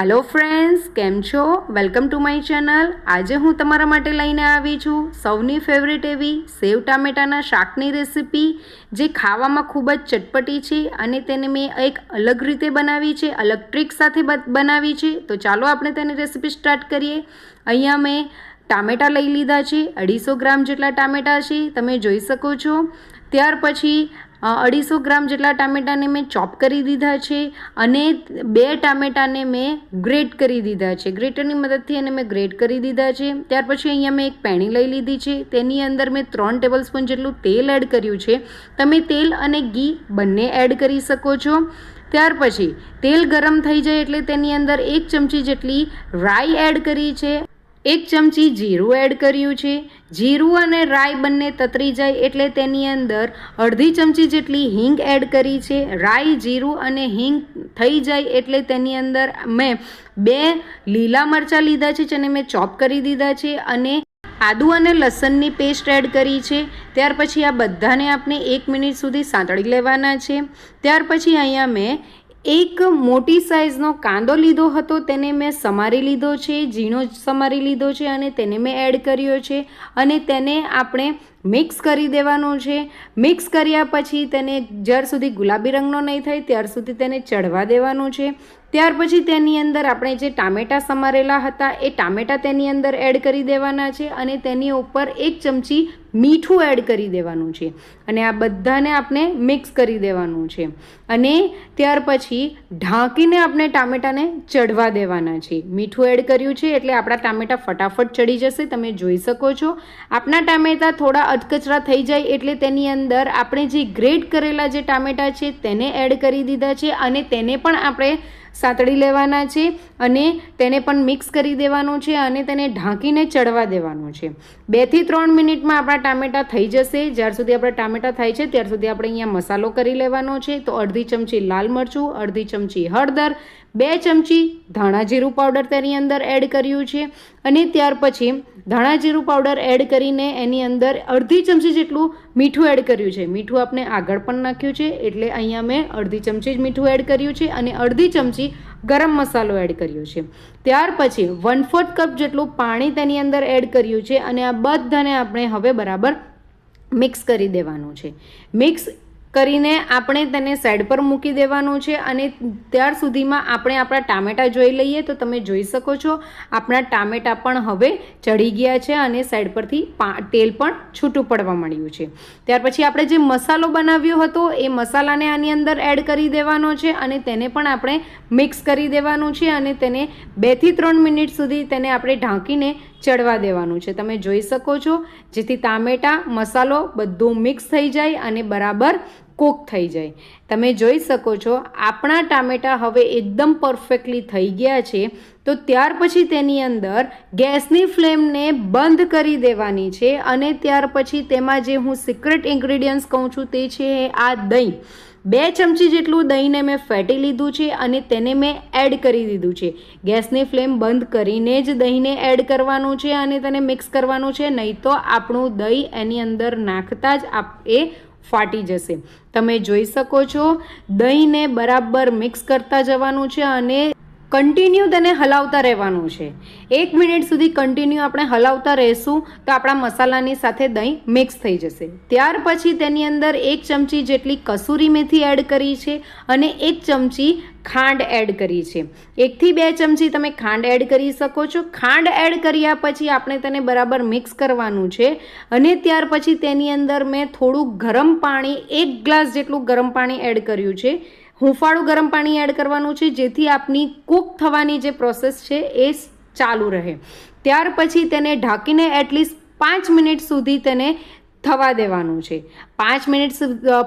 Hello friends કેમ છો? Welcome to my channel આજે હું તમારા માટે લઈને આવી છું સૌની ફેવરેટ એવી સેવ ટામેટાના શાકની રેસિપી જે ખાવામાં ખૂબ જ ચટપટી છે અને તેને મેં એક અલગ રીતે બનાવી છે, અલગ ટ્રીક સાથે બનાવી છે. તો ચાલો આપણે તેની રેસિપી સ્ટાર્ટ કરીએ. અહીંયા મેં ટામેટાં લઈ લીધા છે, અઢીસો ગ્રામ જેટલા ટામેટાં છે, તમે જોઈ શકો છો. ત્યાર પછી અઢીસો ગ્રામ જેટલા ટામેટાને મેં ચોપ કરી દીધા છે અને બે ટામેટાને મેં ગ્રેટ કરી દીધા છે. ગ્રેટરની મદદથી એને મેં ગ્રેટ કરી દીધા છે. ત્યાર પછી અહીંયા મેં એક પેણી લઈ લીધી છે. તેની અંદર મેં ત્રણ ટેબલ સ્પૂન જેટલું તેલ એડ કર્યું છે. તમે તેલ અને ઘી બંને એડ કરી શકો છો. ત્યાર પછી તેલ ગરમ થઈ જાય એટલે તેની અંદર એક ચમચી જેટલી રાઈ એડ કરી છે. એક ચમચી જીરું એડ કર્યું છે. જીરું અને રાઈ બંને તતરી જાય એટલે તેની અંદર અડધી ચમચી જેટલી હિંગ એડ કરી છે. રાઈ, જીરું અને હિંગ થઈ જાય એટલે તેની અંદર મેં બે લીલા મરચાં લીધા છે, જેને મેં ચોપ કરી દીધા છે અને આદુ અને લસણની પેસ્ટ એડ કરી છે. ત્યાર પછી આ બધાને આપણે એક મિનિટ સુધી સાંતળી લેવાના છે. ત્યાર પછી અહીંયા મેં એક મોટી સાઇઝનો કાંદો લીધો હતો તેને મેં સમારી લીધો છે, ઝીણો સમારી લીધો છે અને તેને મેં એડ કર્યો છે અને તેને આપણે મિક્સ કરી દેવાનો છે. મિક્સ કર્યા પછી તેને જ્યાર સુધી ગુલાબી રંગનો નહીં થાય, ત્યાર સુધી તેને ચડવા દેવાનું છે. ત્યાર પછી તેની અંદર આપણે જે ટામેટાં સમારેલા હતા, એ ટામેટાં તેની અંદર એડ કરી દેવાના છે અને તેની ઉપર એક ચમચી મીઠું એડ કરી દેવાનું છે. અને આ બધાને આપણે મિક્સ કરી દેવાનું છે. અને ત્યાર પછી ઢાંકીને આપણે ટામેટાને ચડવા દેવાના છે. મીઠું એડ કર્યું છે એટલે આપણા ટામેટાં ફટાફટ ચડી જશે, તમે જોઈ શકો છો. આપણા ટામેટાં થોડા અધકચરા થઈ જાય એટલે તેની અંદર આપણે જે ગ્રેટ કરેલા જે ટામેટાં છે તેને એડ કરી દીધા છે અને તેને પણ આપણે સાતળી લેવાના છે અને તેને પણ મિક્સ કરી દેવાનું છે અને તેને ઢાંકીને ચડવા દેવાનું છે. બેથી ત્રણ મિનિટમાં આપણા ટામેટાં થઈ જશે. જ્યાર સુધી આપણા ટામેટાં થાય છે, ત્યાર સુધી આપણે અહીંયા મસાલો કરી લેવાનો છે. તો અડધી ચમચી લાલ મરચું, અડધી ચમચી હળદર, બે ચમચી ધાણા જીરું પાવડર તેની અંદર એડ કર્યું છે. અને ત્યાર પછી ધાણા જીરું પાવડર એડ કરીને એની અંદર અડધી ચમચી જેટલું મીઠું એડ કર્યું છે. મીઠું આપણે આગળ પણ નાખ્યું છે. એટલે અહીંયા મેં અડધી ચમચી જ મીઠું એડ કર્યું છે અને અડધી ચમચી ગરમ મસાલો એડ કર્યો છે. ત્યાર પછી વન ફોર્થ કપ જેટલું પાણી તેની અંદર એડ કર્યું છે અને આ બધાને આપણે હવે બરાબર મિક્સ કરી દેવાનું છે. મિક્સ કરીને આપણે તેને સાઈડ પર મૂકી દેવાનું છે અને ત્યાર સુધીમાં આપણે આપણા ટામેટાં જોઈ લઈએ તો તમે જોઈ શકો છો, આપણા ટામેટાં પણ હવે ચડી ગયા છે અને સાઈડ પરથી તેલ પણ છૂટું પડવા મળ્યું છે. ત્યાર પછી આપણે જે મસાલો બનાવ્યો હતો એ મસાલાને આની અંદર એડ કરી દેવાનો છે અને તેને પણ આપણે મિક્સ કરી દેવાનું છે અને તેને બેથી ત્રણ મિનિટ સુધી તેને આપણે ઢાંકીને ચડવા દેવાનું છે. તમે જોઈ શકો છો, જેથી ટામેટાં, મસાલો બધું મિક્સ થઈ જાય અને બરાબર કૂક થઈ જાય. તમે જોઈ શકો છો, આપણા ટામેટાં હવે એકદમ પરફેક્ટલી થઈ ગયા છે. તો ત્યાર પછી તેની અંદર ગેસની ફ્લેમને બંધ કરી દેવાની છે અને ત્યાર પછી તેમાં જે હું સિક્રેટ ઇન્ગ્રીડિયન્ટ્સ કહું છું તે છે આ દહીં. બે ચમચી જેટલું દહીંને મેં ફેટી લીધું છે અને તેને મેં એડ કરી દીધું છે. ગેસની ફ્લેમ બંધ કરીને જ દહીંને એડ કરવાનું છે અને તેને મિક્સ કરવાનું છે, નહીં તો આપણું દહીં એની અંદર નાખતા જ આપ એ ફાટી જશે. તમે જોઈ શકો છો, દહીંને બરાબર મિક્સ કરતા જવાનું છે અને કન્ટિન્યુ તેને હલાવતા રહેવાનું છે. એક મિનિટ સુધી કન્ટિન્યુ આપણે હલાવતા રહેશું તો આપણા મસાલાની સાથે દહીં મિક્સ થઈ જશે. ત્યાર પછી તેની અંદર એક ચમચી જેટલી કસૂરી મેથી એડ કરી છે અને એક ચમચી ખાંડ એડ કરી છે. એકથી બે ચમચી તમે ખાંડ એડ કરી શકો છો. ખાંડ એડ કર્યા પછી આપણે તેને બરાબર મિક્સ કરવાનું છે અને ત્યાર પછી તેની અંદર મેં થોડું ગરમ પાણી, એક ગ્લાસ જેટલું ગરમ પાણી એડ કર્યું છે. હુંફાળું ગરમ પાણી એડ કરવાનું છે, જેથી આપની કૂક થવાની જે પ્રોસેસ છે એ ચાલુ રહે. ત્યાર પછી તેને ઢાંકીને એટલીસ્ટ પાંચ મિનિટ સુધી તેને થવા દેવાનું છે. પાંચ મિનિટ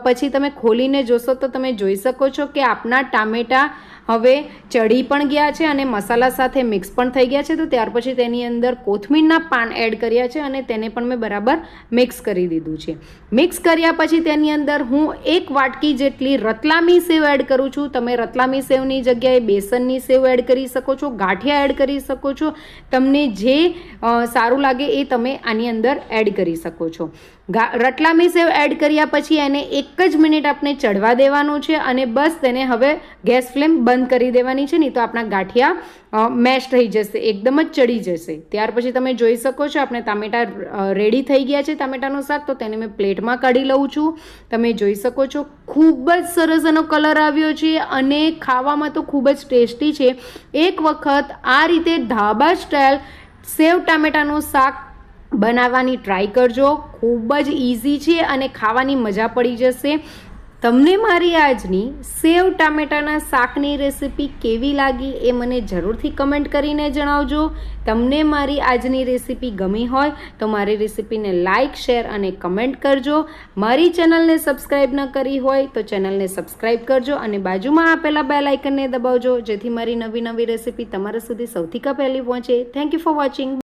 પછી તમે ખોલીને જોશો તો તમે જોઈ શકો છો કે આપના ટામેટાં હવે ચડી પણ ગયા છે અને મસાલા સાથે મિક્સ પણ થઈ ગયા છે, તો ત્યાર પછી તેની અંદર કોથમીરના પાન એડ કર્યા છે અને તેને પણ મેં બરાબર મિક્સ કરી દીધું છે. મિક્સ કર્યા પછી તેની અંદર હું એક વાટકી જેટલી રતલામી સેવ એડ કરું છું. તમે રતલામી સેવની જગ્યાએ બેસનની સેવ એડ કરી શકો છો, ગાંઠિયા એડ કરી શકો છો. તમને જે સારું લાગે એ તમે આની અંદર એડ કરી શકો છો. રતલામી સેવ એડ કર્યા પછી એને એક જ મિનિટ આપણે ચડવા દેવાનું છે અને બસ તેને હવે ગેસ ફ્લેમ બંધ કરી દેવાની છે, નહીં તો આપણા ગાંઠિયા મેશ થઈ જશે, એકદમ જ ચડી જશે. ત્યાર પછી તમે જોઈ શકો છો, આપણે ટામેટા રેડી થઈ ગયા છે ટામેટાનું શાક, તો તેને મેં પ્લેટમાં કાઢી લઉં છું. તમે જોઈ શકો છો, ખૂબ જ સરસ એનો કલર આવ્યો છે અને ખાવામાં તો ખૂબ જ ટેસ્ટી છે. એક વખત આ રીતે ધાબા સ્ટાઇલ સેવ ટામેટાનું શાક બનાવવાની ટ્રાય કરજો. ખૂબ જ ઇઝી છે અને ખાવાની મજા પડી જશે. તમને મારી આજની સેવ ટામેટાના શાકની રેસીપી કેવી લાગી એ મને જરૂરથી કમેન્ટ કરીને જણાવજો. તમને મારી આજની રેસીપી ગમી હોય તો મારી રેસીપીને લાઇક શેર અને કમેન્ટ કરજો. મારી ચેનલને સબસ્ક્રાઈબ ન કરી હોય તો ચેનલને સબસ્ક્રાઈબ કરજો અને બાજુમાં આપેલા બે આઇકનને દબાવજો જેથી મારી નવી નવી રેસીપી તમારા સુધી સૌથી પહેલી પહોંચે. Thank you for watching